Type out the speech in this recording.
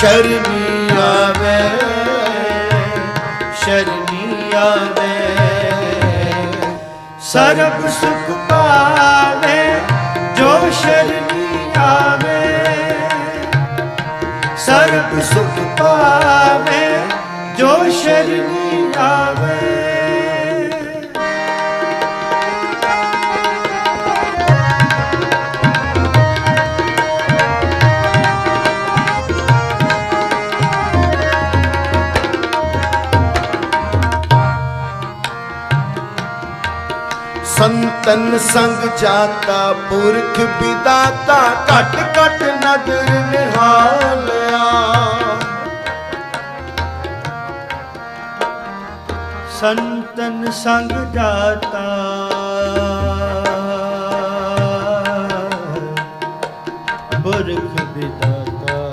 ਸ਼ਰਨੀ ਆਵੇ ਸ਼ਰਨੀ ਆਵੇ। ਸਰਬ ਸੁਖ ਪਾਵੇ, ਜੋ ਸ਼ਰਨੀ ਆਵੇ। ਸਰਬ ਸੁਖ ਪਾਵੇ, ਜੋ ਸ਼ਰਨੀ ਆਵੇ। ਸੰਤਨ ਸੰਗ ਜਾਤਾ ਪੁਰਖ ਵਿਦਾਤਾ ਘਟ ਘਟ ਨਦਰ ਨਿਹਾਲਿਆ। ਸੰਤਨ ਸੰਗ ਜਾਤਾ। ਪੁਰਖ ਵਿਦਾਤਾ।